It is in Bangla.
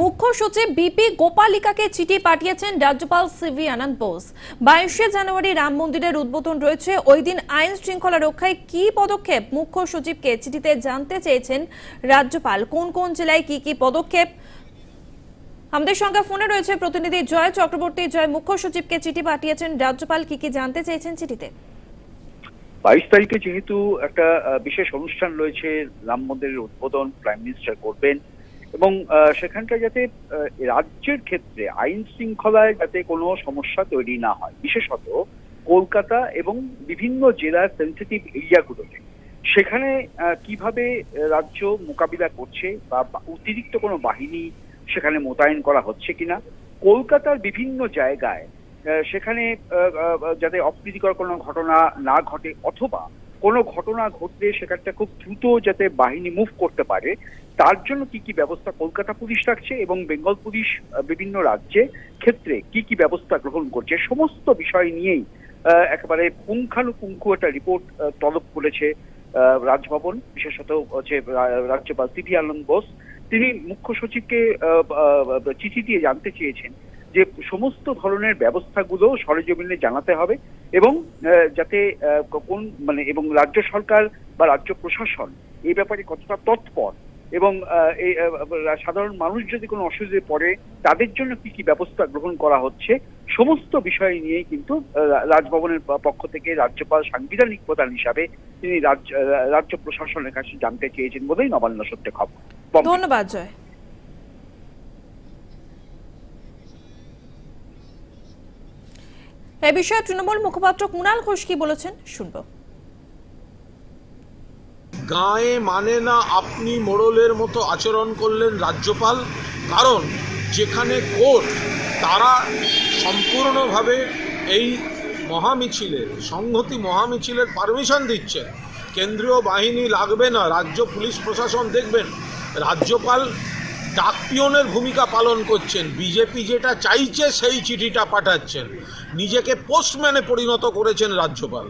মুখ্য সচিব বিপি গোপালিকাকে চিঠি পাঠিয়েছেন রাজ্যপাল সিভি আনন্দ বোস। বাইশে জানুয়ারি রাম মন্দিরের উদ্বোধন রয়েছে। ওই দিন আইন শৃঙ্খলা রক্ষায় কি পদক্ষেপ মুখ্য সচিবকে চিঠিতে জানতে চেয়েছেন রাজ্যপাল? কোন কোন জেলায় কি কি পদক্ষেপ? আমাদের সঙ্গে ফোনে রয়েছে প্রতিনিধি জয় চক্রবর্তী। জয়, মুখ্য সচিবকে চিঠি পাঠিয়েছেন রাজ্যপাল। কি কি জানতে চেয়েছেন চিঠিতে? বাইশ তারিখে যেহেতু একটা বিশেষ অনুষ্ঠান রয়েছে, রাম মন্দিরের উদ্বোধন প্রাইম মিনিস্টার করবেন। এবং সেখানটা যাতে রাজ্যের ক্ষেত্রে আইন শৃঙ্খলায় যাতে কোনো সমস্যা তৈরি না হয়, বিশেষত কলকাতা এবং বিভিন্ন জেলার সেন্সিটিভ এরিয়াগুলোতে। সেখানে কীভাবে রাজ্য মোকাবিলা করছে বা অতিরিক্ত কোনো বাহিনী সেখানে মোতায়েন করা হচ্ছে কিনা, কলকাতার বিভিন্ন জায়গায় সেখানে যাতে অপ্রীতিকর কোনো ঘটনা না ঘটে অথবা কোনো ঘটনা ঘটলে সেখানটা খুব দ্রুত যাতে বাহিনী মুভ করতে পারে, তার জন্য কি কি ব্যবস্থা কলকাতা পুলিশ রাখছে এবং বেঙ্গল পুলিশ বিভিন্ন রাজ্যে ক্ষেত্রে কি কি ব্যবস্থা গ্রহণ করছে, সমস্ত বিষয় নিয়েই একেবারে পুঙ্খানুপুঙ্খু একটা রিপোর্ট তলব করেছে রাজভবন, বিশেষত হচ্ছে রাজ্যপাল সিভি আনন্দ বোস। তিনি মুখ্য সচিবকে চিঠি দিয়ে জানতে চেয়েছেন যে সমস্ত ধরনের ব্যবস্থাগুলো সরেজমিনে জানাতে হবে এবং যাতে কোন মানে এবং রাজ্য সরকার বা রাজ্য প্রশাসন এই ব্যাপারে কতটা তৎপর এবং সাধারণ মানুষ যদি কোনো অসুবিধে পড়ে তাদের জন্য কি কি ব্যবস্থা গ্রহণ করা হচ্ছে সমস্ত বিষয় নিয়েই কিন্তু রাজভবনের পক্ষ থেকে রাজ্যপাল সাংবিধানিক প্রধান হিসাবে তিনি রাজ্য প্রশাসনের কাছে জানতে চেয়েছেন বলেই নবান্ন সত্যি খবর। ধন্যবাদ, জয়। এ বিষয়ে তৃণমূল মুখপাত্র কুণাল ঘোষ কি বলেছেন শুনব। গায়ে মানে না আপনি মোড়লের মতো আচরণ করলেন রাজ্যপাল? কারণ যেখানে কোর্ট, তারা সম্পূর্ণভাবে এই মহামিছিলের, সংহতি মহামিছিলের পারমিশন দিচ্ছে। কেন্দ্রীয় বাহিনী লাগবে না, রাজ্য পুলিশ প্রশাসন দেখবেন। রাজ্যপাল ডাকপিয়নের ভূমিকা পালন করছেন। বিজেপি যেটা চাইছে সেই চিঠিটা পাঠাচ্ছেন। নিজেকে পোস্টম্যানে পরিণত করেছেন রাজ্যপাল।